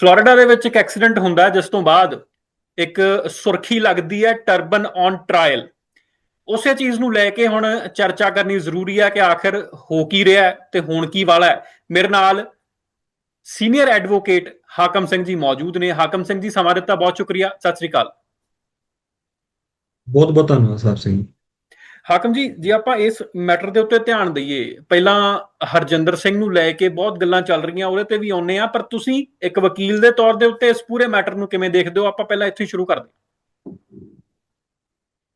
Florida ਦੇ ਵਿੱਚ ਇੱਕ ਐਕਸੀਡੈਂਟ ਹੁੰਦਾ ਜਿਸ ਤੋਂ ਬਾਅਦ ਇੱਕ ਸੁਰਖੀ ਲੱਗਦੀ ਹੈ, ਟਰਬਨ ਔਨ ਟ੍ਰਾਇਲ। ਉਸੇ ਚੀਜ਼ ਨੂੰ ਲੈ ਕੇ ਹੁਣ ਚਰਚਾ ਕਰਨੀ ਜ਼ਰੂਰੀ ਹੈ ਕਿ ਆਖਿਰ ਹੋ ਕੀ ਰਿਹਾ ਹੈ ਤੇ ਹੋਣ ਕੀ ਵਾਲਾ ਹੈ। ਮੇਰੇ ਨਾਲ ਸੀਨੀਅਰ ਐਡਵੋਕੇਟ ਹਾਕਮ ਸਿੰਘ ਜੀ ਮੌਜੂਦ ਨੇ। ਹਾਕਮ ਸਿੰਘ ਜੀ, ਸਮਾਂ ਦਿੱਤਾ, ਬਹੁਤ ਸ਼ੁਕਰੀਆ। ਸਤਿ ਸ੍ਰੀ ਅਕਾਲ। ਬਹੁਤ ਬਹੁਤ ਧੰਨਵਾਦ ਸਾਹਿਬ ਸਿੰਘ ਹਾਕਮ ਜੀ, ਜੇ ਆਪਾਂ ਇਸ ਮੈਟਰ ਦੇ ਉੱਤੇ ਧਿਆਨ ਦਈਏ, ਪਹਿਲਾਂ ਹਰਜਿੰਦਰ ਸਿੰਘ ਨੂੰ ਲੈ ਕੇ ਬਹੁਤ ਗੱਲਾਂ ਚੱਲ ਰਹੀਆਂ, ਉਹਦੇ ਤੇ ਵੀ ਆਉਨੇ ਆ ਪਰ ਤੁਸੀਂ ਇੱਕ ਵਕੀਲ ਦੇ ਤੌਰ ਦੇ ਉੱਤੇ ਇਸ ਪੂਰੇ ਮੈਟਰ ਨੂੰ ਕਿਵੇਂ ਦੇਖਦੇ ਹੋ? ਆਪਾਂ ਪਹਿਲਾਂ ਇੱਥੇ ਸ਼ੁਰੂ ਕਰਦੇ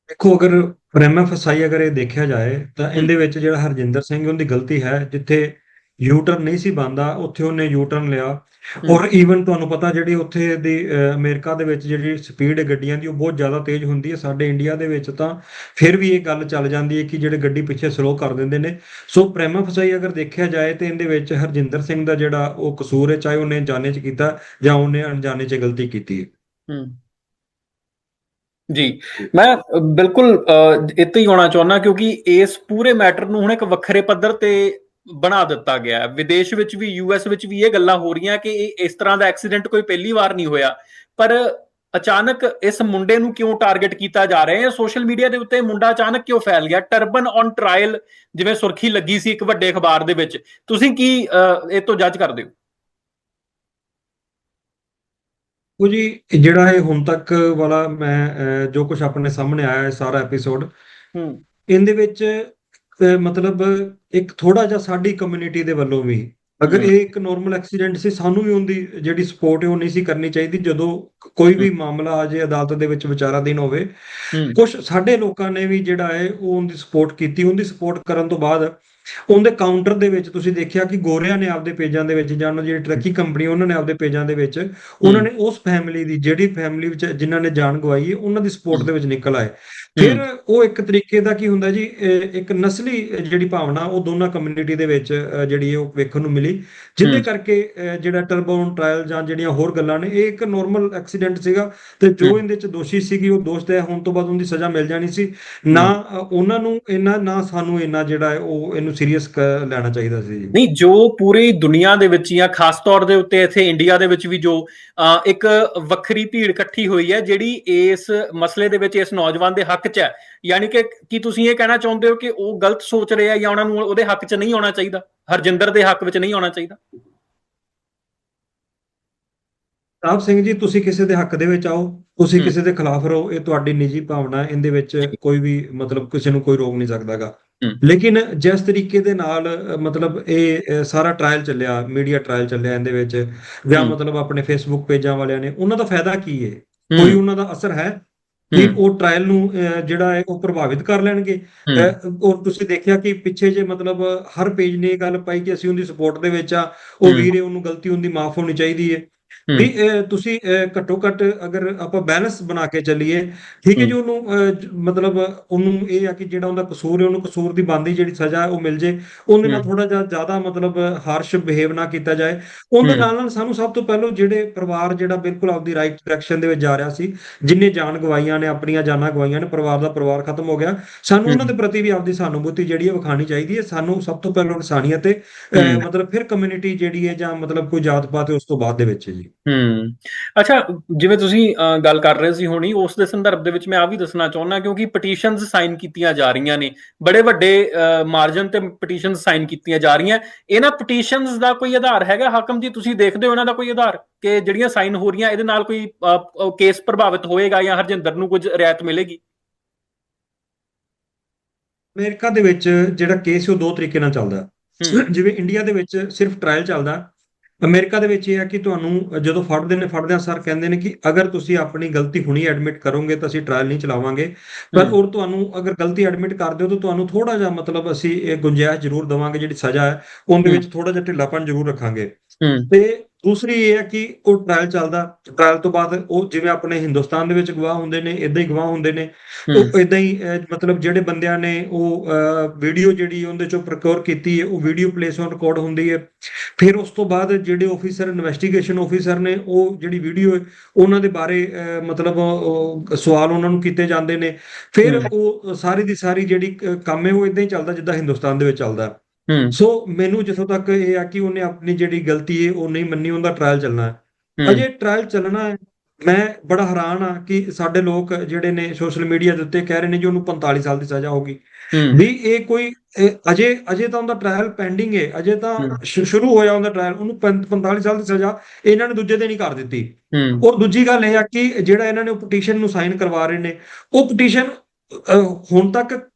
ਦੇਖੋ, ਅਗਰ ਪ੍ਰੇਮਾ ਫਸਾਈ ਅਗਰ ਇਹ ਦੇਖਿਆ ਜਾਏ, ਤਾਂ ਇਹਦੇ ਵਿੱਚ ਜਿਹੜਾ ਹਰਜਿੰਦਰ ਸਿੰਘ, ਉਹਦੀ ਗਲਤੀ ਹੈ, ਜਿੱਥੇ ਯੂ ਟਰਨ ਨਹੀਂ ਸੀ ਬੰਦਾ ਉੱਥੇ ਉਹਨੇ ਯੂ ਟਰਨ ਲਿਆ ਔਰ ਈਵਨ ਤੁਹਾਨੂੰ ਪਤਾ ਜਿਹੜੀ ਉੱਥੇ ਦੀ ਅਮਰੀਕਾ ਦੇ ਵਿੱਚ ਜਿਹੜੀ ਸਪੀਡ ਹੈ ਗੱਡੀਆਂ ਦੀ ਉਹ ਬਹੁਤ ਜ਼ਿਆਦਾ ਤੇਜ਼ ਹੁੰਦੀ ਹੈ। ਸਾਡੇ ਇੰਡੀਆ ਦੇ ਵਿੱਚ ਤਾਂ ਫਿਰ ਵੀ ਇਹ ਗੱਲ ਚੱਲ ਜਾਂਦੀ ਹੈ ਕਿ ਜਿਹੜੇ ਗੱਡੀ ਪਿੱਛੇ ਸਲੋ ਕਰ ਦਿੰਦੇ ਨੇ। ਸੋ ਪ੍ਰੇਮਾ ਫਸਾਈ ਅਗਰ ਦੇਖਿਆ ਜਾਏ ਤੇ ਇਹਦੇ ਵਿੱਚ ਹਰਜਿੰਦਰ ਸਿੰਘ ਦਾ ਜਿਹੜਾ ਉਹ ਕਸੂਰ ਹੈ ਚਾਹੇ ਉਹਨੇ ਜਾਣੇ 'ਚ ਕੀਤਾ ਜਾਂ ਉਹਨੇ ਅਣਜਾਣੇ 'ਚ ਗਲਤੀ ਕੀਤੀ ਹੈ। ਹੂੰ। ਜੀ ਮੈਂ ਬਿਲਕੁਲ ਇੱਥੇ ਹੀ ਆਉਣਾ ਚਾਹੁੰਦਾ ਕਿਉਂਕਿ ਇਸ ਪੂਰੇ ਮੈਟਰ ਨੂੰ ਹੁਣ ਇੱਕ ਵੱਖਰੇ ਪੱਧਰ ਤੇ ਬਣਾ ਦਿੱਤਾ ਗਿਆ ਹੈ। ਵਿਦੇਸ਼ ਵਿੱਚ ਵੀ ਯੂਐਸ ਵਿੱਚ ਵੀ ਇਹ ਗੱਲਾਂ ਹੋ ਰਹੀਆਂ ਕਿ ਇਹ ਇਸ ਤਰ੍ਹਾਂ ਦਾ ਐਕਸੀਡੈਂਟ ਕੋਈ ਪਹਿਲੀ ਵਾਰ ਨਹੀਂ ਹੋਇਆ। ਪਰ ਅਚਾਨਕ ਇਸ ਮੁੰਡੇ ਨੂੰ ਕਿਉਂ ਟਾਰਗੇਟ ਕੀਤਾ ਜਾ ਰਿਹਾ ਹੈ? ਸੋਸ਼ਲ ਮੀਡੀਆ ਦੇ ਉੱਤੇ ਮੁੰਡਾ ਅਚਾਨਕ ਕਿਉਂ ਫੈਲ ਗਿਆ? ਟਰਬਨ ਔਨ ਟ੍ਰਾਇਲ ਜਿਵੇਂ ਸੁਰਖੀ ਲੱਗੀ ਸੀ ਇੱਕ ਵੱਡੇ ਅਖਬਾਰ ਦੇ ਵਿੱਚ। ਤੁਸੀਂ ਕੀ ਇਹ ਤੋਂ ਜੱਜ ਕਰਦੇ ਹੋ? ਉਹ ਜੀ ਜਿਹੜਾ ਇਹ ਹੁਣ ਤੱਕ ਵਾਲਾ ਮੈਂ ਜੋ ਕੁਝ ਆਪਣੇ ਸਾਹਮਣੇ ਆਇਆ ਹੈ ਸਾਰਾ ਐਪੀਸੋਡ ਹੂੰ। ਇਹਦੇ ਵਿੱਚ ਅਹ, ਮਤਲਬ ਇੱਕ ਥੋੜਾ ਜਿਹਾ ਸਾਡੀ ਕਮਿਊਨਿਟੀ ਦੇ ਵੱਲੋਂ ਵੀ ਅਗਰ। ਇਹ ਇੱਕ ਨਾਰਮਲ ਐਕਸੀਡੈਂਟ ਸੀ ਸਾਨੂੰ ਵੀ ਉਹਦੀ ਜਿਹੜੀ ਸਪੋਰਟ ਹੈ ਉਹ ਨਹੀਂ ਸੀ ਕਰਨੀ ਚਾਹੀਦੀ ਜਦੋਂ ਕੋਈ ਵੀ ਮਾਮਲਾ ਆ ਜੇ ਅਦਾਲਤ ਦੇ ਵਿੱਚ ਵਿਚਾਰਾਧੀਨ ਹੋਵੇ ਹੂੰ ਕੁਝ ਸਾਡੇ ਲੋਕਾਂ ਨੇ ਵੀ ਜਿਹੜਾ ਹੈ ਉਹ ਉਹਦੀ ਸਪੋਰਟ ਕੀਤੀ ਉਹਦੀ ਸਪੋਰਟ ਕਰਨ ਤੋਂ ਬਾਅਦ ਉਹਦੇ ਕਾਊਂਟਰ ਦੇ ਵਿੱਚ ਤੁਸੀਂ ਦੇਖਿਆ ਕਿ ਗੋਰਿਆਂ ਨੇ ਆਪਦੇ ਪੇਜਾਂ ਦੇ ਵਿੱਚ ਜਾਂ ਜਿਹੜੀ ਟਰੱਕੀ ਕੰਪਨੀ ਉਹਨਾਂ ਨੇ ਆਪਦੇ ਪੇਜਾਂ ਦੇ ਵਿੱਚ ਉਹਨਾਂ ਨੇ ਉਸ ਫੈਮਿਲੀ ਦੀ ਜਿਹੜੀ ਫੈਮਿਲੀ ਵਿੱਚ ਜਿਨ੍ਹਾਂ ਨੇ ਜਾਨ ਗਵਾਈ ਹੈ ਉਹਨਾਂ ਦੀ ਸਪੋਰਟ ਦੇ ਵਿੱਚ ਨਿਕਲ ਆਏ। ਫਿਰ ਉਹ ਇੱਕ ਤਰੀਕੇ ਦਾ ਕੀ ਹੁੰਦਾ ਜੀ ਇੱਕ ਨਸਲੀ ਜਿਹੜੀ ਭਾਵਨਾ ਉਹ ਦੋਨਾਂ ਕਮਿਊਨਿਟੀ ਦੇ ਵਿੱਚ ਜਿਹੜੀ ਉਹ ਵੇਖਣ ਨੂੰ ਮਿਲੀ। ਹਮ। ਕਰਕੇ ਜਿਹੜਾ ਟਰਬੋਨ ਟ੍ਰਾਇਲ ਜਾਂ ਜਿਹੜੀਆਂ ਹੋਰ ਗੱਲਾਂ ਨੇ ਇਹ ਇੱਕ ਨਾਰਮਲ ਐਕਸੀਡੈਂਟ ਸੀਗਾ ਤੇ ਜੋ। ਇਹਦੇ ਚ ਦੋਸ਼ੀ ਸੀਗੀ ਉਹ ਦੋਸ਼ ਤੈਅ ਹੋਣ ਤੋਂ ਬਾਅਦ ਉਹਦੀ ਸਜ਼ਾ ਮਿਲ ਜਾਣੀ ਸੀ। ਨਾ ਉਹਨਾਂ ਨੂੰ ਇੰਨਾ ਨਾ ਸਾਨੂੰ ਇੰਨਾ ਜਿਹੜਾ ਉਹ ਇਹਨੂੰ ਸੀਰੀਅਸ ਲੈਣਾ ਚਾਹੀਦਾ ਸੀ ਨਹੀਂ ਜੋ ਪੂਰੀ ਦੁਨੀਆ ਦੇ ਵਿੱਚ ਜਾਂ ਖਾਸ ਤੌਰ ਦੇ ਉੱਤੇ ਇੱਥੇ ਇੰਡੀਆ ਦੇ ਵਿੱਚ ਵੀ ਜੋ ਇੱਕ ਵੱਖਰੀ ਭੀੜ ਇਕੱਠੀ ਹੋਈ ਹੈ ਜਿਹੜੀ ਇਸ ਮਸਲੇ ਦੇ ਵਿੱਚ ਇਸ ਨੌਜਵਾਨ ਦੇ ਹੱਕ 'ਚ ਹੈ। ਯਾਨੀ ਕਿ ਕੀ ਤੁਸੀਂ ਇਹ ਕਹਿਣਾ ਚਾਹੁੰਦੇ ਹੋ ਕਿ ਉਹ ਗਲਤ ਸੋਚ ਰਿਹਾ ਜਾਂ ਉਹਨਾਂ ਨੂੰ ਉਹਦੇ ਹੱਕ 'ਚ ਨਹੀਂ ਆਉਣਾ ਚਾਹੀਦਾ? ਹਰਜਿੰਦਰ ਦੇ ਹੱਕ ਵਿੱਚ ਨਹੀਂ ਆਉਣਾ ਚਾਹੀਦਾ। ਸਾਹਿਬ ਸਿੰਘ ਜੀ ਤੁਸੀਂ ਕਿਸੇ ਦੇ ਹੱਕ ਦੇ ਵਿੱਚ ਆਓ ਤੁਸੀਂ। ਕਿਸੇ ਦੇ ਖਿਲਾਫ ਰਹੋ ਇਹ ਤੁਹਾਡੀ ਨਿੱਜੀ ਭਾਵਨਾ ਇਹਦੇ ਵਿੱਚ ਕੋਈ ਵੀ ਮਤਲਬ ਕਿਸੇ ਨੂੰ ਕੋਈ ਰੋਕ ਨਹੀਂ ਸਕਦਾਗਾ। ਲੇਕਿਨ ਜਿਸ ਤਰੀਕੇ ਦੇ ਨਾਲ ਮਤਲਬ ਇਹ ਸਾਰਾ ਟ੍ਰਾਇਲ ਚੱਲਿਆ ਮੀਡੀਆ ਟ੍ਰਾਇਲ ਚੱਲਿਆ ਇਹਦੇ ਵਿੱਚ ਜਾਂ। ਮਤਲਬ ਆਪਣੇ ਫੇਸਬੁੱਕ ਪੇਜਾਂ ਵਾਲਿਆਂ ਨੇ ਉਹਨਾਂ ਦਾ ਫਾਇਦਾ ਕੀ ਹੈ। ਕੋਈ ਉਹਨਾਂ ਦਾ ਅਸਰ ਹੈ? ਕਿ। ਉਹ ਟ੍ਰਾਇਲ ਨੂੰ ਜਿਹੜਾ ਹੈ ਉਹ ਪ੍ਰਭਾਵਿਤ ਕਰ ਲੈਣਗੇ ਔਰ ਤੁਸੀਂ ਦੇਖਿਆ ਕਿ ਪਿੱਛੇ ਜੇ ਮਤਲਬ ਹਰ ਪੇਜ ਨੇ ਇਹ ਗੱਲ ਪਾਈ ਕਿ ਅਸੀਂ ਉਹਦੀ ਸਪੋਰਟ ਦੇ ਵਿੱਚ ਆ ਉਹ। ਵੀਰੇ ਉਹਨੂੰ ਗਲਤੀ ਹੁੰਦੀ ਮਾਫ ਹੋਣੀ ਚਾਹੀਦੀ ਹੈ। ਵੀ ਤੁਸੀਂ ਘੱਟੋ ਘੱਟ ਅਗਰ ਆਪਾਂ ਬੈਲੈਂਸ ਬਣਾ ਕੇ ਚੱਲੀਏ ਠੀਕ ਹੈ ਜੀ ਉਹਨੂੰ ਮਤਲਬ ਉਹਨੂੰ ਇਹ ਆ ਕਿ ਜਿਹੜਾ ਉਹਦਾ ਕਸੂਰ ਹੈ ਉਹਨੂੰ ਕਸੂਰ ਦੀ ਬਣਦੀ ਜਿਹੜੀ ਸਜ਼ਾ ਹੈ ਉਹ ਮਿਲ ਜੇ। ਉਹਦੇ ਨਾਲ। ਥੋੜਾ ਜਿਹਾ ਜ਼ਿਆਦਾ ਮਤਲਬ ਹਾਰਸ਼ ਬਿਹੇਵ ਨਾ ਕੀਤਾ ਜਾਏ। ਉਹਦੇ। ਨਾਲ ਨਾਲ ਸਾਨੂੰ ਸਭ ਤੋਂ ਪਹਿਲਾਂ ਜਿਹੜੇ ਪਰਿਵਾਰ ਜਿਹੜਾ ਬਿਲਕੁਲ ਆਪਦੀ ਰਾਈਟ ਡਾਇਰੈਕਸ਼ਨ ਦੇ ਵਿੱਚ ਜਾ ਰਿਹਾ ਸੀ ਜਿੰਨੇ ਜਾਨ ਗਵਾਈਆਂ ਨੇ ਆਪਣੀਆਂ ਜਾਨਾਂ ਗਵਾਈਆਂ ਨੇ ਪਰਿਵਾਰ ਦਾ ਪਰਿਵਾਰ ਖਤਮ ਹੋ ਗਿਆ। ਸਾਨੂੰ ਉਹਨਾਂ ਦੇ ਪ੍ਰਤੀ ਵੀ ਆਪਦੀ ਸਹਾਨੁਭੂਤੀ ਜਿਹੜੀ ਹੈ ਵਿਖਾਣੀ ਚਾਹੀਦੀ ਹੈ। ਸਾਨੂੰ ਸਭ ਤੋਂ ਪਹਿਲਾਂ ਇਨਸਾਨੀਅਤ ਤੇ। ਮਤਲਬ ਫਿਰ ਕਮਿਊਨਿਟੀ ਜਿਹੜੀ ਹੈ ਜਾਂ ਮਤਲਬ ਕੋਈ ਜਾਤ ਪਾਤ ਉਸ ਤੋਂ ਬਾਅਦ ਦੇ ਵਿੱਚ ਜੀ। ਹੂੰ। ਅੱਛਾ ਜਿਵੇਂ ਤੁਸੀਂ ਅ, ਗੱਲ ਕਰ ਰਹੇ ਸੀ ਹੁਣੀ ਉਸ ਦੇ ਸੰਦਰਭ ਦੇ ਵਿੱਚ ਮੈਂ ਆ ਵੀ ਦੱਸਣਾ ਚਾਹੁੰਦਾ ਕਿਉਂਕਿ ਪਟੀਸ਼ਨਸ ਸਾਈਨ ਕੀਤੀਆਂ ਜਾ ਰਹੀਆਂ ਨੇ। ਬੜੇ ਵੱਡੇ ਮਾਰਜਨ ਤੇ ਪਟੀਸ਼ਨਸ ਸਾਈਨ ਕੀਤੀਆਂ ਜਾ ਰਹੀਆਂ। ਇਹਨਾਂ ਪਟੀਸ਼ਨਸ ਦਾ ਕੋਈ ਆਧਾਰ ਹੈਗਾ? ਹਾਕਮ ਜੀ ਤੁਸੀਂ ਦੇਖਦੇ ਹੋ ਇਹਨਾਂ ਦਾ ਕੋਈ ਆਧਾਰ? ਕਿ ਜਿਹੜੀਆਂ ਸਾਈਨ ਹੋ ਰਹੀਆਂ ਇਹਦੇ ਨਾਲ ਕੋਈ ਕੇਸ ਪ੍ਰਭਾਵਿਤ ਹੋਏਗਾ ਜਾਂ ਹਰਜਿੰਦਰ ਨੂੰ ਕੁਝ ਰਿਆਇਤ ਮਿਲੇਗੀ? ਅਮਰੀਕਾ ਦੇ ਵਿੱਚ ਜਿਹੜਾ ਕੇਸ ਉਹ ਦੋ ਤਰੀਕੇ ਨਾਲ ਚੱਲਦਾ। ਹੂੰ। ਜਿਵੇਂ ਇੰਡੀਆ ਦੇ ਵਿੱਚ ਸਿਰਫ ਟ੍ਰਾਇਲ ਚੱਲਦਾ। ਅਮਰੀਕਾ ਦੇ ਵਿੱਚ ਇਹ ਹੈ ਕਿ ਤੁਹਾਨੂੰ ਜਦੋਂ ਫੜਦੇ ਨੇ ਫੜਦਿਆਂ ਸਰ ਕਹਿੰਦੇ ਨੇ ਕਿ ਅਗਰ ਤੁਸੀਂ ਆਪਣੀ ਗਲਤੀ ਹੁਣੀ ਐਡਮਿਟ ਕਰੋਗੇ ਤਾਂ ਅਸੀਂ ਟ੍ਰਾਇਲ ਨਹੀਂ ਚਲਾਵਾਂਗੇ ਪਰ। ਔਰ ਤੁਹਾਨੂੰ ਅਗਰ ਗਲਤੀ ਐਡਮਿਟ ਕਰਦੇ ਹੋ ਤਾਂ ਤੁਹਾਨੂੰ ਥੋੜਾ ਜਿਹਾ ਮਤਲਬ ਅਸੀਂ ਇਹ ਗੁੰਜਾਇਸ਼ ਜ਼ਰੂਰ ਦੇਵਾਂਗੇ ਜਿਹੜੀ ਸਜ਼ਾ ਹੈ ਉਹਦੇ। ਵਿੱਚ ਥੋੜਾ ਜਿਹਾ ਢਿੱਲਾਪਨ ਜ਼ਰੂਰ ਰੱਖਾਂਗੇ ਤੇ ਦੂਸਰੀ ਇਹ ਹੈ ਕਿ ਉਹ ਟ੍ਰਾਇਲ ਚੱਲਦਾ ਟ੍ਰਾਇਲ ਤੋਂ ਬਾਅਦ ਉਹ ਜਿਵੇਂ ਆਪਣੇ ਹਿੰਦੁਸਤਾਨ ਦੇ ਵਿੱਚ ਗਵਾਹ ਹੁੰਦੇ ਨੇ ਇਦਾਂ ਹੀ ਗਵਾਹ ਹੁੰਦੇ ਨੇ ਉਹ ਇਦਾਂ ਹੀ ਮਤਲਬ ਜਿਹੜੇ ਬੰਦਿਆਂ ਨੇ ਉਹ ਵੀਡੀਓ ਜਿਹੜੀ ਉਹਦੇ ਚੋਂ ਪ੍ਰੋਕਿਓਰ ਕੀਤੀ ਹੈ ਉਹ ਵੀਡੀਓ ਪਲੇਸ ਔਨ ਰਿਕਾਰਡ ਹੁੰਦੀ ਹੈ। ਫਿਰ ਉਸ ਤੋਂ ਬਾਅਦ ਜਿਹੜੇ ਆਫੀਸਰ ਇਨਵੈਸਟੀਗੇਸ਼ਨ ਆਫੀਸਰ ਨੇ ਉਹ ਜਿਹੜੀ ਵੀਡੀਓ ਹੈ ਉਹਨਾਂ ਦੇ ਬਾਰੇ ਮਤਲਬ ਸਵਾਲ ਉਹਨਾਂ ਨੂੰ ਕੀਤੇ ਜਾਂਦੇ ਨੇ। ਫਿਰ। ਉਹ ਸਾਰੀ ਦੀ ਸਾਰੀ ਜਿਹੜੀ ਕੰਮ ਹੈ ਉਹ ਇਦਾਂ ਹੀ ਚੱਲਦਾ ਜਿੱਦਾਂ ਹਿੰਦੁਸਤਾਨ ਦੇ ਵਿੱਚ ਚੱਲਦਾ। ਹੂੰ। ਸੋ ਮੈਨੂੰ ਜਿੱਥੋਂ ਤੱਕ ਇਹ ਆ ਕਿ ਉਹਨੇ ਆਪਣੀ ਜਿਹੜੀ ਗਲਤੀ ਹੈ ਉਹ ਨਹੀਂ ਮੰਨੀ ਉਹਦਾ ਟ੍ਰਾਇਲ ਚੱਲਣਾ ਹੈ। ਅਜੇ ਟ੍ਰਾਇਲ ਚੱਲਣਾ ਹੈ। ਮੈਂ ਬੜਾ ਹੈਰਾਨ ਆ ਕਿ ਸਾਡੇ ਲੋਕ ਜਿਹੜੇ ਨੇ ਸੋਸ਼ਲ ਮੀਡੀਆ ਦੇ ਉੱਤੇ ਕਹਿ ਰਹੇ ਨੇ ਜੀ ਉਹਨੂੰ 45 ਸਾਲ ਦੀ ਸਜ਼ਾ ਹੋਗੀ ਵੀ ਇਹ ਕੋਈ ਅਜੇ ਅਜੇ ਤਾਂ ਉਹਦਾ ਟ੍ਰਾਇਲ ਪੈਂਡਿੰਗ ਹੈ ਅਜੇ ਤਾਂ ਸ਼ੁਰੂ ਹੋਇਆ ਉਹਦਾ ਟ੍ਰਾਇਲ ਉਹਨੂੰ ਪੰ- 45 ਸਾਲ ਦੀ ਸਜ਼ਾ ਇਹਨਾਂ ਨੇ ਦੂਜੇ ਦਿਨ ਹੀ ਕਰ ਦਿੱਤੀ। ਔਰ ਦੂਜੀ ਗੱਲ ਇਹ ਆ ਕਿ ਜਿਹੜਾ ਇਹਨਾਂ ਨੇ ਉਹ ਪਟੀਸ਼ਨ ਨੂੰ ਸਾਈਨ ਕਰਵਾ ਰਹੇ ਨੇ ਉਹ ਪਟੀਸ਼ਨ ਹੁਣ ਤੱਕ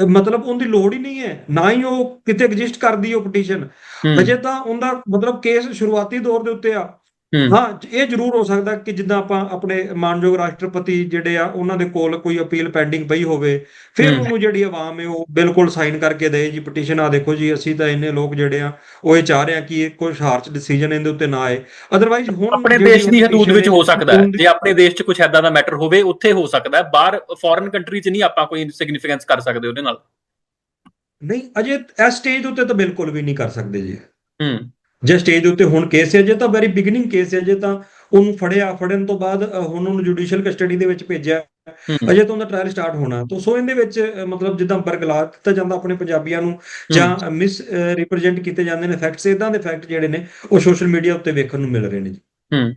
ਮਤਲਬ ਉਹਦੀ ਲੋੜ ਹੀ ਨਹੀਂ ਹੈ ਨਾ ਹੀ ਉਹ ਕਿਤੇ ਐਗਜ਼ਿਸਟ ਕਰਦੀ ਉਹ ਪਟੀਸ਼ਨ ਅਜੇ ਤਾਂ ਉਹਦਾ ਮਤਲਬ ਕੇਸ ਸ਼ੁਰੂਆਤੀ ਦੌਰ ਦੇ ਉੱਤੇ ਆ। ਹਾਂ। ਇਹ ਜ਼ਰੂਰ ਹੋ ਸਕਦਾ ਕਿ ਜਿੱਦਾਂ ਆਪਾਂ ਆਪਣੇ ਮਾਨਯੋਗ ਰਾਸ਼ਟਰਪਤੀ ਜਿਹੜੇ ਆ ਉਹਨਾਂ ਦੇ ਕੋਲ ਕੋਈ ਅਪੀਲ ਪੈਂਡਿੰਗ ਪਈ ਹੋਵੇ। ਫਿਰ। ਉਹਨੂੰ ਜਿਹੜੀ ਆਵਾਮ ਹੈ ਉਹ ਬਿਲਕੁਲ ਸਾਈਨ ਕਰਕੇ ਦੇ ਜੀ ਪਟੀਸ਼ਨ ਆ ਦੇਖੋ ਜੀ ਅਸੀਂ ਤਾਂ ਇੰਨੇ ਲੋਕ ਜਿਹੜੇ ਆ ਉਹ ਇਹ ਚਾਹ ਰਹੇ ਆ ਕਿ ਇਹ ਕੋਈ ਹਾਰਸ਼ ਡਿਸੀਜਨ ਇਹਦੇ ਉੱਤੇ ਨਾ ਆਏ। ਅਦਰਵਾਈਜ਼ ਹੁਣ ਆਪਣੇ ਦੇਸ਼ ਦੀ ਹਦੂਦ ਵਿੱਚ ਹੈ, ਸਕਦਾ ਹੈ। ਜੇ ਆਪਣੇ ਦੇਸ਼ 'ਚ ਕੁਝ ਐਦਾਂ ਦਾ ਮੈਟਰ ਹੋਵੇ ਉੱਥੇ ਹੋ ਸਕਦਾ ਹੈ। ਬਾਹਰ ਫੋਰਨ ਕੰਟਰੀ 'ਚ ਨਹੀਂ ਆਪਾਂ ਕੋਈ ਸਿਗਨੀਫੀਕੈਂਸ ਕਰ ਸਕਦੇ ਉਹਦੇ ਨਾਲ। ਨਹੀਂ ਅਜੇ ਇਸ ਸਟੇਜ ਉੱਤੇ ਤਾਂ ਬਿਲਕੁਲ ਵੀ ਨਹੀਂ ਕਰ ਸਕਦੇ ਜੀ। ਹੂੰ। ਜੇ ਸਟੇਜ ਉੱਤੇ ਹੁਣ ਕੇਸ ਹੈ ਜੇ ਤਾਂ ਵੈਰੀ ਬਿਗਨਿੰਗ ਕੇਸ ਹੈ ਜੇ ਤਾਂ ਉਹਨੂੰ ਫੜਿਆ ਫੜਨ ਤੋਂ ਬਾਅਦ ਹੁਣ ਉਹਨੂੰ ਜੁਡੀਸ਼ੀਅਲ ਕਸਟਡੀ ਦੇ ਵਿੱਚ ਭੇਜਿਆ। ਅਜੇ ਤਾਂ ਉਹਦਾ ਟ੍ਰਾਇਲ ਸਟਾਰਟ ਹੋਣਾ। ਤਾਂ ਸੋ ਇਹਦੇ ਵਿੱਚ ਮਤਲਬ ਜਿੱਦਾਂ ਬਰਗਲਾਰ ਕੀਤਾ ਜਾਂਦਾ ਆਪਣੇ ਪੰਜਾਬੀਆਂ ਨੂੰ ਜਾਂ ਮਿਸ ਰਿਪਰੈਜ਼ੈਂਟ ਕੀਤੇ ਜਾਂਦੇ ਨੇ ਫੈਕਟਸ ਇਦਾਂ ਦੇ ਫੈਕਟ ਜਿਹੜੇ ਨੇ ਉਹ ਸੋਸ਼ਲ ਮੀਡੀਆ ਉੱਤੇ ਵੇਖਣ ਨੂੰ ਮਿਲ ਰਹੇ ਨੇ ਜੀ। ਹੂੰ।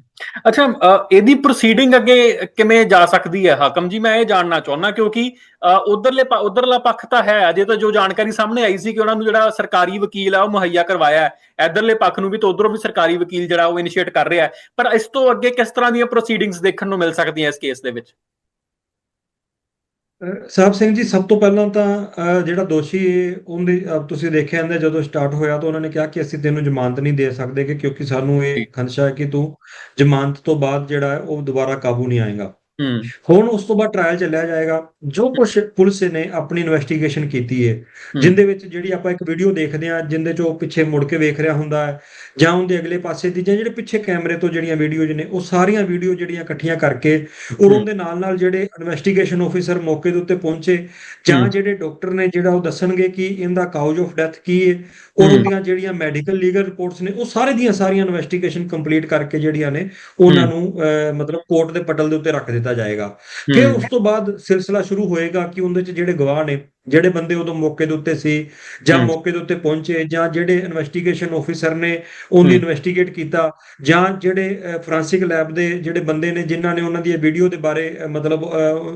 ਅੱਛਾ ਇਹਦੀ ਪ੍ਰੋਸੀਡਿੰਗ ਅੱਗੇ ਕਿਵੇਂ ਜਾ ਸਕਦੀ ਹੈ? ਹਾਕਮ ਜੀ ਮੈਂ ਇਹ ਜਾਣਨਾ ਚਾਹੁੰਦਾ ਕਿਉਂਕਿ ਅ, ਉਧਰਲੇ ਪ- ਉਧਰਲਾ ਪੱਖ ਤਾਂ ਹੈ। ਅਜੇ ਤਾਂ ਜੋ ਜਾਣਕਾਰੀ ਸਾਹਮਣੇ ਆਈ ਸੀ ਕਿ ਉਹਨਾਂ ਨੂੰ ਜਿਹੜਾ ਸਰਕਾਰੀ ਵਕੀਲ ਆ ਉਹ ਮੁਹੱਈਆ ਕਰਵਾਇਆ ਹੈ। ਇਧਰਲੇ ਪੱਖ ਨੂੰ ਵੀ ਤਾਂ ਉਧਰੋਂ ਵੀ ਸਰਕਾਰੀ ਵਕੀਲ ਜਿਹੜਾ ਉਹ ਇਨੀਸ਼ੀਏਟ ਕਰ ਰਿਹਾ ਪਰ ਇਸ ਤੋਂ ਅੱਗੇ ਕਿਸ ਤਰ੍ਹਾਂ ਦੀਆਂ ਪ੍ਰੋਸੀਡਿੰਗਸ ਦੇਖਣ ਨੂੰ ਮਿਲ ਸਕਦੀਆਂ ਇਸ ਕੇਸ ਦੇ ਵਿੱਚ? ਸਾਹਿਬ ਸਿੰਘ ਜੀ ਸਭ ਤੋਂ ਪਹਿਲਾਂ ਤਾਂ ਜਿਹੜਾ ਦੋਸ਼ੀ ਉਹਦੇ ਤੁਸੀਂ ਦੇਖਿਆ ਜਾਂਦਾ ਜਦੋਂ ਸਟਾਰਟ ਹੋਇਆ ਤਾਂ ਉਹਨਾਂ ਨੇ ਕਿਹਾ ਕਿ ਅਸੀਂ ਤੈਨੂੰ ਜ਼ਮਾਨਤ ਨਹੀਂ ਦੇ ਸਕਦੇ ਕਿ ਕਿਉਂਕਿ ਸਾਨੂੰ ਇਹ ਖਦਸ਼ਾ ਹੈ ਕਿ ਤੂੰ ਜ਼ਮਾਨਤ ਤੋਂ ਬਾਅਦ ਜਿਹੜਾ ਉਹ ਦੁਬਾਰਾ ਕਾਬੂ ਨਹੀਂ ਆਏਗਾ। ਹੁਣ ਉਸ ਤੋਂ ਬਾਅਦ ਟ੍ਰਾਇਲ ਚੱਲਿਆ ਜਾਏਗਾ। ਜੋ ਕੁਝ ਪੁਲਿਸ ਨੇ ਆਪਣੀ ਇਨਵੈਸਟੀਗੇਸ਼ਨ ਕੀਤੀ ਹੈ। ਜਿੰਦੇ ਵਿੱਚ ਜਿਹੜੀ ਆਪਾਂ ਇੱਕ ਵੀਡੀਓ ਦੇਖਦੇ ਹਾਂ ਜਿੰਦੇ ਚ ਪਿੱਛੇ ਮੁੜ ਕੇ ਵੇਖ ਰਿਹਾ ਹੁੰਦਾ ਹੈ ਜਾਂ ਉਹਦੇ ਅਗਲੇ ਪਾਸੇ ਦੀ ਜਾਂ ਜਿਹੜੇ ਪਿੱਛੇ ਕੈਮਰੇ ਤੋਂ ਜਿਹੜੀਆਂ ਵੀਡੀਓਜ਼ ਨੇ ਉਹ ਸਾਰੀਆਂ ਵੀਡੀਓ ਜਿਹੜੀਆਂ ਇਕੱਠੀਆਂ ਕਰਕੇ ਔਰ। ਉਹਦੇ ਨਾਲ ਨਾਲ ਜਿਹੜੇ ਇਨਵੈਸਟੀਗੇਸ਼ਨ ਆਫੀਸਰ ਮੌਕੇ ਦੇ ਉੱਤੇ ਪਹੁੰਚੇ ਜਾਂ। ਜਿਹੜੇ ਡਾਕਟਰ ਨੇ ਜਿਹੜਾ ਉਹ ਦੱਸਣਗੇ ਕਿ ਇਹਦਾ ਕਾਊਜ਼ ਆਫ ਡੈਥ ਕੀ ਹੈ ਔਰ। ਉਹਦੀਆਂ ਜਿਹੜੀਆਂ ਮੈਡੀਕਲ ਲੀਗਲ ਰਿਪੋਰਟਸ ਨੇ ਉਹ ਸਾਰੇ ਦੀਆਂ ਸਾਰੀਆਂ ਇਨਵੈਸਟੀਗੇਸ਼ਨ ਕੰਪਲੀਟ ਕਰਕੇ ਜਿਹੜੀਆਂ ਨੇ ਉਹਨਾਂ। ਨੂੰ ਮਤਲਬ ਕੋਰਟ ਦੇ ਪਟਲ ਦੇ ਉੱਤੇ ਰੱਖ ਦਿੱਤਾ ਜਾਏਗਾ ਫਿਰ ਉਸ ਤੋਂ ਬਾਅਦ ਸਿਲਸਿਲਾ ਸ਼ੁਰੂ ਹੋਏਗਾ ਕਿ ਉਹਦੇ ਚ ਜਿਹੜੇ ਗਵਾਹ ਨੇ ਜਿਹੜੇ ਬੰਦੇ ਉਦੋਂ ਮੌਕੇ ਦੇ ਉੱਤੇ ਸੀ ਜਾਂ। ਮੌਕੇ ਦੇ ਉੱਤੇ ਪਹੁੰਚੇ ਜਾਂ ਜਿਹੜੇ ਇਨਵੈਸਟੀਗੇਸ਼ਨ ਆਫੀਸਰ ਨੇ ਉਹਦੀ ਹੂੰ। ਇਨਵੈਸਟੀਗੇਟ ਕੀਤਾ ਜਾਂ ਜਿਹੜੇ ਫੋਰੈਂਸਿਕ ਲੈਬ ਦੇ ਜਿਹੜੇ ਬੰਦੇ ਨੇ ਜਿਨ੍ਹਾਂ ਨੇ ਉਹਨਾਂ ਦੀ ਵੀਡੀਓ ਦੇ ਬਾਰੇ ਮਤਲਬ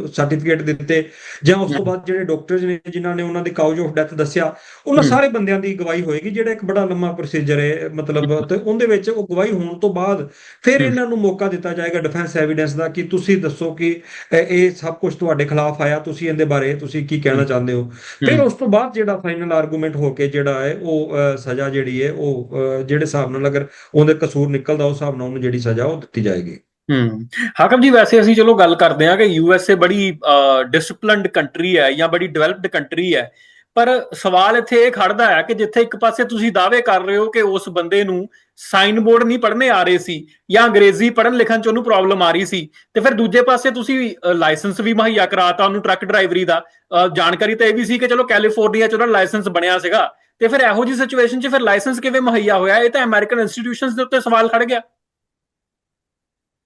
ਸਰਟੀਫਿਕੇਟ ਦਿੱਤੇ ਜਾਂ ਉਸ ਤੋਂ। ਬਾਅਦ ਜਿਹੜੇ ਡਾਕਟਰਸ ਨੇ ਜਿਨ੍ਹਾਂ ਨੇ ਉਹਨਾਂ ਦੀ ਕਾਊਜ਼ ਆਫ ਡੈਥ ਦੱਸਿਆ ਉਹਨਾਂ। ਸਾਰੇ ਬੰਦਿਆਂ ਦੀ ਗਵਾਹੀ ਹੋਏਗੀ ਜਿਹੜਾ ਇੱਕ ਬੜਾ ਲੰਮਾ ਪ੍ਰੋਸੀਜਰ ਹੈ ਮਤਲਬ ਤੇ ਉਹਦੇ ਵਿੱਚ ਉਹ ਗਵਾਹੀ ਹੋਣ ਤੋਂ ਬਾਅਦ ਫਿਰ। ਇਹਨਾਂ ਨੂੰ ਮੌਕਾ ਦਿੱਤਾ ਜਾਏਗਾ ਡਿਫੈਂਸ ਐਵੀਡੈਂਸ ਦਾ ਕਿ ਤੁਸੀਂ ਦੱਸੋ ਕਿ ਇਹ ਸਭ ਕੁਝ ਤੁਹਾਡੇ ਖਿਲਾਫ ਆਇਆ ਤੁਸੀਂ ਇਹਦੇ ਬਾਰੇ ਤੁਸੀਂ ਕੀ ਕਹਿਣਾ। ਚਾਹੁੰਦੇ ਹੋ ਫਿਰ ਉਸ ਤੋਂ ਬਾਅਦ ਜਿਹੜਾ ਫਾਈਨਲ ਆਰਗੂਮੈਂਟ ਹੋ ਕੇ ਜਿਹੜਾ ਹੈ ਉਹ ਸਜ਼ਾ ਜਿਹੜੀ ਹੈ ਉਹ ਜਿਹੜੇ ਹਿਸਾਬ ਨਾਲ ਅਗਰ ਉਹਦੇ ਕਸੂਰ ਨਿਕਲਦਾ ਉਸ ਹਿਸਾਬ ਨਾਲ ਉਹਨੂੰ ਜਿਹੜੀ ਸਜ਼ਾ ਉਹ ਦਿੱਤੀ ਜਾਏਗੀ। ਹੂੰ। ਹਾਕਮ ਜੀ ਵੈਸੇ ਅਸੀਂ ਚਲੋ ਗੱਲ ਕਰਦੇ ਹਾਂ ਕਿ ਯੂਐਸਏ ਬੜੀ ਡਿਸਪਲਿਨਡ ਕੰਟਰੀ ਹੈ ਜਾਂ ਬੜੀ ਡਿਵੈਲਪਡ ਕੰਟਰੀ ਹੈ। ਪਰ ਸਵਾਲ ਇੱਥੇ ਇਹ ਖੜਦਾ ਹੈ ਕਿ ਜਿੱਥੇ ਇੱਕ ਪਾਸੇ ਤੁਸੀਂ ਦਾਅਵੇ ਕਰ ਰਹੇ ਹੋ ਕਿ ਉਸ ਬੰਦੇ ਨੂੰ ਸਾਈਨ ਬੋਰਡ ਨਹੀਂ ਪੜ੍ਹਨੇ ਆ ਰਹੇ ਸੀ ਜਾਂ ਅੰਗਰੇਜ਼ੀ ਪੜ੍ਹਨ ਲਿਖਣ ਚ ਉਹਨੂੰ ਪ੍ਰੋਬਲਮ ਆ ਰਹੀ ਸੀ ਤੇ ਫਿਰ ਦੂਜੇ ਪਾਸੇ ਤੁਸੀਂ ਲਾਇਸੈਂਸ ਵੀ ਮੁਹੱਈਆ ਕਰਾਤਾ ਉਹਨੂੰ ਟਰੱਕ ਡਰਾਈਵਰੀ ਦਾ। ਅ, ਜਾਣਕਾਰੀ ਤਾਂ ਇਹ ਵੀ ਸੀ ਕਿ ਚਲੋ ਕੈਲੀਫੋਰਨੀਆ ਚ ਉਹਦਾ ਲਾਇਸੈਂਸ ਬਣਿਆ ਸੀਗਾ ਤੇ ਫਿਰ ਇਹੋ ਜੀ ਸਿਚੁਏਸ਼ਨ 'ਚ ਫਿਰ ਲਾਇਸੈਂਸ ਕਿਵੇਂ ਮੁਹੱਈਆ ਹੋਇਆ? ਇਹ ਤਾਂ ਅਮਰੀਕਨ ਇੰਸਟੀਟਿਊਸ਼ਨਸ ਦੇ ਉੱਤੇ ਸਵਾਲ ਖੜ ਗਿਆ।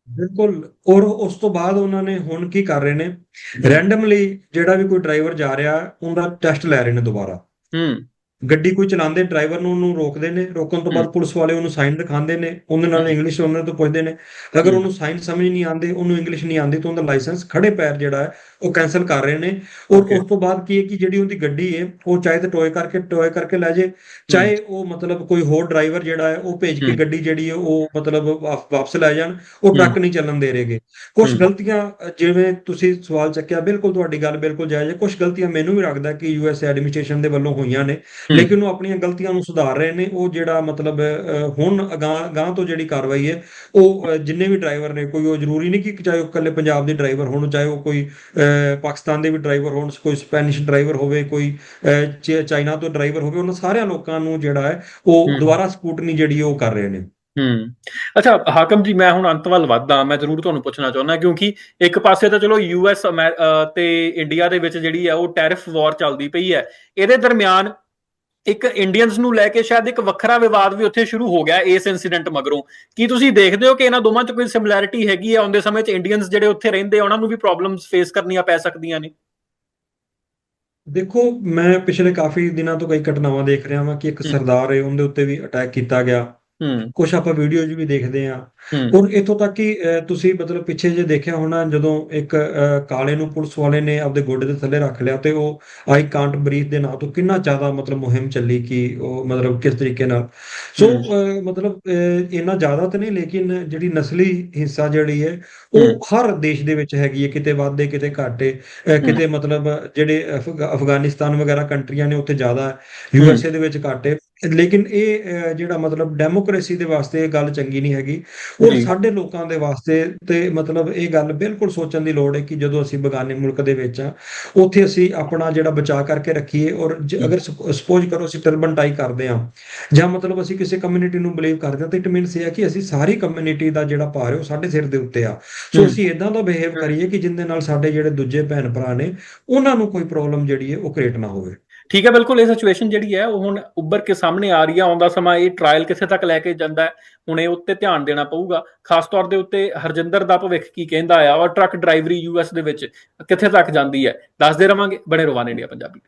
ਬਿਲਕੁਲ, ਔਰ ਉਸ ਤੋਂ ਬਾਅਦ ਉਹਨਾਂ ਨੇ ਹੁਣ ਕੀ ਕਰ ਰਹੇ ਨੇ? ਰੈਂਡਮਲੀ ਜਿਹੜਾ ਵੀ ਕੋਈ ਡਰਾਈਵਰ ਜਾ ਰਿਹਾ, ਉਹਦਾ ਟੈਸਟ ਲੈ ਰਹੇ ਨੇ ਦੁਬਾਰਾ। ਹੂੰ। ਗੱਡੀ ਕੋਈ ਚਲਾਉਂਦੇ ਡਰਾਈਵਰ ਨੂੰ ਉਹਨੂੰ ਰੋਕਦੇ ਨੇ ਰੋਕਣ ਤੋਂ ਬਾਅਦ। ਪੁਲਿਸ ਵਾਲੇ ਉਹਨੂੰ ਸਾਈਨ ਦਿਖਾਉਂਦੇ ਨੇ ਉਹਦੇ ਨਾਲ। ਇੰਗਲਿਸ਼ ਉਹਨਾਂ ਤੋਂ ਪੁੱਛਦੇ ਨੇ ਅਗਰ। ਉਹਨੂੰ ਸਾਈਨ ਸਮਝ ਨਹੀਂ ਆਉਂਦੇ ਉਹਨੂੰ ਇੰਗਲਿਸ਼ ਨਹੀਂ ਆਉਂਦੀ ਤਾਂ ਉਹਦਾ ਲਾਇਸੈਂਸ ਖੜੇ ਪੈਰ ਜਿਹੜਾ ਹੈ ਉਹ ਕੈਨਸਲ ਕਰ ਰਹੇ ਨੇ ਔਰ. ਉਸ ਤੋਂ ਬਾਅਦ ਕੀ ਹੈ ਕਿ ਜਿਹੜੀ ਉਹਦੀ ਗੱਡੀ ਹੈ ਉਹ ਚਾਹੇ ਤਾਂ ਟੋਏ ਕਰਕੇ ਟੋਏ ਕਰਕੇ ਲੈ ਜੇ ਚਾਹੇ ਉਹ ਮਤਲਬ ਕੋਈ ਹੋਰ ਡਰਾਈਵਰ ਜਿਹੜਾ ਹੈ ਉਹ ਭੇਜ ਕੇ। ਗੱਡੀ ਜਿਹੜੀ ਹੈ ਉਹ ਮਤਲਬ ਵਾਪ- ਵਾਪਸ ਲੈ ਜਾਣ ਉਹ ਟਰੱਕ ਨਹੀਂ ਚੱਲਣ ਦੇ ਰਹੇਗੇ ਕੁਝ। ਗਲਤੀਆਂ ਜਿਵੇਂ ਤੁਸੀਂ ਸਵਾਲ ਚੱਕਿਆ ਬਿਲਕੁਲ ਤੁਹਾਡੀ ਗੱਲ ਬਿਲਕੁਲ ਜਾਇਜ਼ ਹੈ ਕੁਝ ਗਲਤੀਆਂ ਮੈਨੂੰ ਵੀ ਲੱਗਦਾ ਕਿ ਯੂਐਸ ਐਡਮਿਨਿਸਟ੍ਰੇਸ਼ਨ ਦੇ ਵੱਲੋਂ ਹੋਈਆਂ ਨੇ। ਲੇਕਿਨ ਉਹ ਆਪਣੀਆਂ ਗਲਤੀਆਂ ਨੂੰ ਸੁਧਾਰ ਰਹੇ ਨੇ ਉਹ ਜਿਹੜਾ ਮਤਲਬ ਹੁਣ ਅਗਾਂਹ ਅਗਾਂਹ ਤੋਂ ਜਿਹੜੀ ਕਾਰਵਾਈ ਹੈ ਉਹ ਜਿੰਨੇ ਵੀ ਡਰਾਈਵਰ ਨੇ ਕੋਈ ਉਹ ਜ਼ਰੂਰੀ ਨਹੀਂ ਕਿ ਚਾਹੇ ਉਹ ਇਕੱਲੇ ਪੰਜਾਬ ਦੇ ਡਰਾਈਵਰ ਹੋਣ ਚਾਹੇ ਉਹ ਕੋਈ ਪਾਕਿਸਤਾਨ ਦੇ ਵੀ ਡਰਾਈਵਰ ਹੋਣ ਕੋਈ ਸਪੈਨਿਸ਼ ਡਰਾਈਵਰ ਹੋਵੇ ਕੋਈ ਚਾਈਨਾ ਤੋਂ ਡਰਾਈਵਰ ਹੋਵੇ ਉਹਨਾਂ ਸਾਰਿਆਂ ਲੋਕਾਂ ਨੂੰ ਜਿਹੜਾ ਹੈ ਉਹ। ਦੁਬਾਰਾ ਸਕੂਟਨੀ ਜਿਹੜੀ ਉਹ ਕਰ ਰਹੇ ਨੇ। ਹੂੰ। ਅੱਛਾ ਹਾਕਮ ਜੀ ਮੈਂ ਹੁਣ ਅੰਤ ਵੱਲ ਵਧਦਾ ਮੈਂ ਜ਼ਰੂਰ ਤੁਹਾਨੂੰ ਪੁੱਛਣਾ ਚਾਹੁੰਦਾ ਕਿਉਂਕਿ ਇੱਕ ਪਾਸੇ ਤਾਂ ਚਲੋ ਯੂਐਸ ਤੇ ਇੰਡੀਆ ਦੇ ਵਿੱਚ ਜਿਹੜੀ ਹੈ ਉਹ ਟੈਰਿਫ ਵਾਰ ਚੱਲਦੀ ਪਈ ਹੈ। ਇਹਦੇ ਦਰਮਿਆਨ ਇੱਕ ਇੰਡੀਅਨਸ ਨੂੰ ਲੈ ਕੇ ਸ਼ਾਇਦ ਇੱਕ ਵੱਖਰਾ ਵਿਵਾਦ ਵੀ ਉੱਥੇ ਸ਼ੁਰੂ ਹੋ ਗਿਆ ਇਸ ਇਨਸੀਡੈਂਟ ਮਗਰੋਂ। ਕੀ ਤੁਸੀਂ ਦੇਖਦੇ ਹੋ ਕਿ ਇਹਨਾਂ ਦੋਵਾਂ 'ਚ ਕੋਈ ਸਿਮਿਲੈਰਿਟੀ ਹੈਗੀ ਹੈ ਆਉਂਦੇ ਸਮੇਂ 'ਚ ਇੰਡੀਅਨਸ ਜਿਹੜੇ ਉੱਥੇ ਰਹਿੰਦੇ ਉਹਨਾਂ ਨੂੰ ਵੀ ਪ੍ਰੋਬਲਮਸ ਫੇਸ ਕਰਨੀਆਂ ਪੈ ਸਕਦੀਆਂ ਨੇ? ਦੇਖੋ ਮੈਂ ਪਿਛਲੇ ਕਾਫੀ ਦਿਨਾਂ ਤੋਂ ਕਈ ਘਟਨਾਵਾਂ ਦੇਖ ਰਿਹਾ ਹਾਂ ਕਿ ਇੱਕ। ਸਰਦਾਰ ਹੈ ਉਹਦੇ ਉੱਤੇ ਵੀ ਅਟੈਕ ਕੀਤਾ ਗਿਆ। ਕੁਝ ਆਪਾਂ ਵੀਡੀਓਜ਼ ਵੀ ਦੇਖਦੇ ਆ। ਔਰ ਇਥੋਂ ਤੱਕ ਕਿ ਤੁਸੀਂ ਮਤਲਬ ਪਿੱਛੇ ਜੇ ਦੇਖਿਆ ਹੋਣਾ ਜਦੋਂ ਇੱਕ ਕਾਲੇ ਨੂੰ ਪੁਲਿਸ ਵਾਲੇ ਨੇ ਆਪਦੇ ਗੋਡੇ ਦੇ ਥੱਲੇ ਰੱਖ ਲਿਆ ਤੇ ਉਹ ਆਈ ਕਾਂਟ ਬਰੀਥ ਦੇ ਨਾਂ ਤੋਂ ਕਿੰਨਾ ਜ਼ਿਆਦਾ ਮਤਲਬ ਮੁਹਿੰਮ ਚੱਲੀ ਕਿ ਉਹ ਮਤਲਬ ਕਿਸ ਤਰੀਕੇ ਨਾਲ। ਸੋ ਮਤਲਬ ਇੰਨਾ ਜ਼ਿਆਦਾ ਤਾਂ ਨਹੀਂ ਲੇਕਿਨ ਜਿਹੜੀ ਨਸਲੀ ਹਿੰਸਾ ਜਿਹੜੀ ਹੈ। ਉਹ ਹਰ ਦੇਸ਼ ਦੇ ਵਿੱਚ ਹੈਗੀ ਹੈ ਕਿਤੇ ਵਾਧੇ ਕਿਤੇ ਘਾਟੇ ਕਿਤੇ ਮਤਲਬ ਜਿਹੜੇ ਅਫਗ- ਅਫਗਾਨਿਸਤਾਨ ਵਗੈਰਾ ਕੰਟਰੀਆਂ ਨੇ ਉੱਥੇ ਜ਼ਿਆਦਾ ਯੂਐਸਏ ਦੇ ਵਿੱਚ ਘੱਟ। ਲੇਕਿਨ ਇਹ ਜਿਹੜਾ ਮਤਲਬ ਡੈਮੋਕ੍ਰੇਸੀ ਦੇ ਵਾਸਤੇ ਇਹ ਗੱਲ ਚੰਗੀ ਨਹੀਂ ਹੈਗੀ ਔਰ ਜੀ। ਸਾਡੇ ਲੋਕਾਂ ਦੇ ਵਾਸਤੇ ਤੇ ਮਤਲਬ ਇਹ ਗੱਲ ਬਿਲਕੁਲ ਸੋਚਣ ਦੀ ਲੋੜ ਹੈ ਕਿ ਜਦੋਂ ਅਸੀਂ ਬਗਾਨੇ ਮੁਲਕ ਦੇ ਵਿੱਚ ਆ ਉੱਥੇ ਅਸੀਂ ਆਪਣਾ ਜਿਹੜਾ ਬਚਾਅ ਕਰਕੇ ਰੱਖੀਏ ਔਰ। ਅਗਰ ਸਪੋਜ਼ ਕਰੋ ਅਸੀਂ ਟਰਬਨ ਟਾਈ ਕਰਦੇ ਆ ਜਾਂ ਮਤਲਬ ਅਸੀਂ ਕਿਸੇ ਕਮਿਊਨਿਟੀ ਨੂੰ ਬਲੀਵ ਕਰਦੇ ਆ ਤਾਂ ਇਟ ਮੀਨਸ ਇਹ ਹੈ ਕਿ ਅਸੀਂ ਸਾਰੀ ਕਮਿਊਨਿਟੀ ਦਾ ਜਿਹੜਾ ਭਾਰ ਹੈ ਉਹ ਸਾਡੇ ਸਿਰ ਦੇ ਉੱਤੇ ਆ ਸੋ। ਅਸੀਂ ਇਦਾਂ ਦਾ ਬਿਹੇਵ ਕਰੀਏ ਕਿ ਜਿੰਦੇ ਨਾਲ ਸਾਡੇ ਜਿਹੜੇ ਦੂਜੇ ਭੈਣ ਭਰਾ ਨੇ ਉਹਨਾਂ ਨੂੰ ਕੋਈ ਪ੍ਰੋਬਲਮ ਜਿਹੜੀ ਹੈ ਉਹ ਕ੍ਰੀਏਟ ਨਾ ਹੋਵੇ ਠੀਕ ਹੈ, ਬਿਲਕੁਲ, ਇਹ ਸਿਚੁਏਸ਼ਨ ਜਿਹੜੀ ਹੈ, ਉਹ ਹੁਣ ਉੱਭਰ ਕੇ ਸਾਹਮਣੇ ਆ ਰਹੀ ਹੈ। ਆਉਂਦਾ ਸਮਾਂ ਇਹ ਟ੍ਰਾਇਲ ਕਿੱਥੇ ਤੱਕ ਲੈ ਕੇ ਜਾਂਦਾ ਹੈ। ਹੁਣ ਇਹ ਉੱਤੇ ਧਿਆਨ ਦੇਣਾ ਪਊਗਾ। ਖਾਸ ਤੌਰ ਦੇ ਉੱਤੇ ਹਰਜਿੰਦਰ ਦਾ ਭਵਿੱਖ ਕੀ ਕਹਿੰਦਾ ਆ ਔਰ ਟਰੱਕ ਡਰਾਈਵਰੀ ਯੂਐਸ ਦੇ ਵਿੱਚ ਕਿੱਥੇ ਤੱਕ ਜਾਂਦੀ ਹੈ? ਦੱਸਦੇ ਰਵਾਂਗੇ। ਬਣੇ ਰਵਾਨ ਇੰਡੀਆ ਪੰਜਾਬੀ।